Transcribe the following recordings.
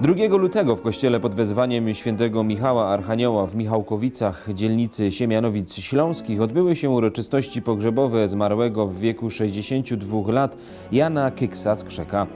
2 lutego w kościele pod wezwaniem świętego Michała Archanioła w Michałkowicach, dzielnicy Siemianowic Śląskich, odbyły się uroczystości pogrzebowe zmarłego w wieku 62 lat Jana Kyksa z Krzeka.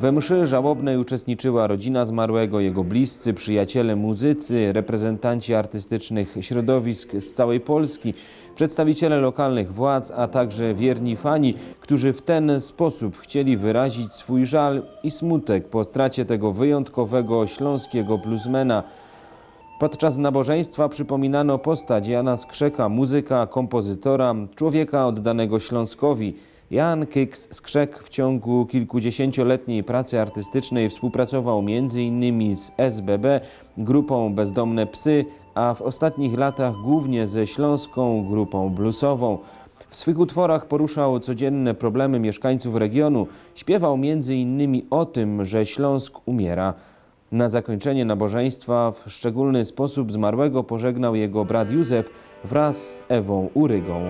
We mszy żałobnej uczestniczyła rodzina zmarłego, jego bliscy, przyjaciele, muzycy, reprezentanci artystycznych środowisk z całej Polski, przedstawiciele lokalnych władz, a także wierni fani, którzy w ten sposób chcieli wyrazić swój żal i smutek po stracie tego wyjątkowego śląskiego bluesmana. Podczas nabożeństwa przypominano postać Jana Skrzeka, muzyka, kompozytora, człowieka oddanego Śląskowi. Jan Kyks Skrzek w ciągu kilkudziesięcioletniej pracy artystycznej współpracował m.in. z SBB, grupą Bezdomne Psy, a w ostatnich latach głównie ze śląską grupą bluesową. W swych utworach poruszał codzienne problemy mieszkańców regionu. Śpiewał m.in. o tym, że Śląsk umiera. Na zakończenie nabożeństwa w szczególny sposób zmarłego pożegnał jego brat Józef wraz z Ewą Urygą.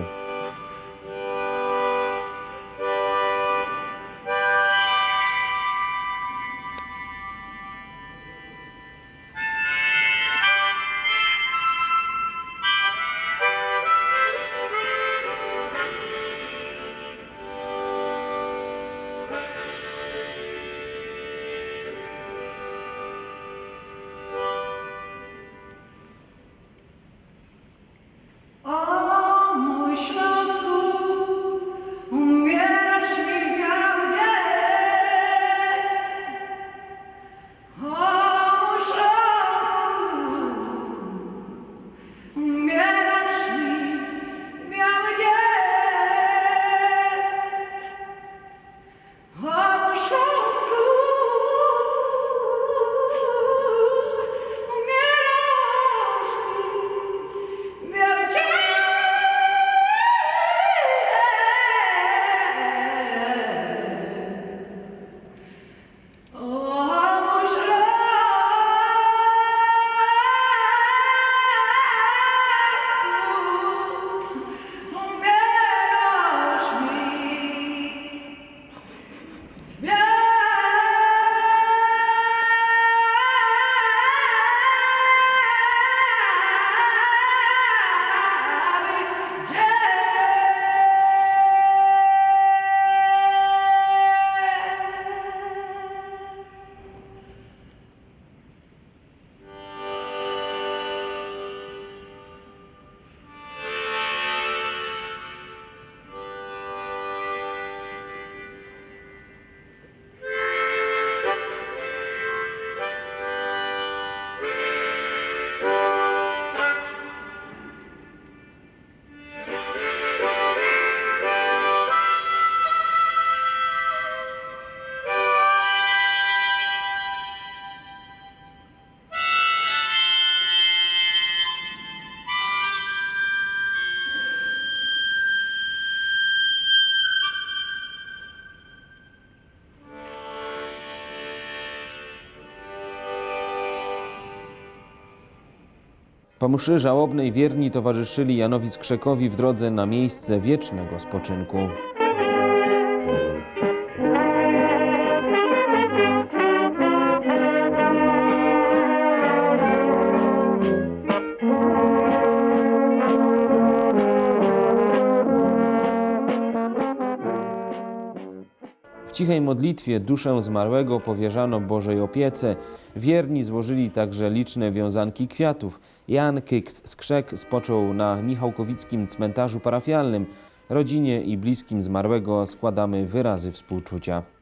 Po mszy żałobnej wierni towarzyszyli Janowi Skrzekowi w drodze na miejsce wiecznego spoczynku. Cichej modlitwie duszę zmarłego powierzano Bożej opiece. Wierni złożyli także liczne wiązanki kwiatów. Jan Kyks Skrzek spoczął na Michałkowickim cmentarzu parafialnym. Rodzinie i bliskim zmarłego składamy wyrazy współczucia.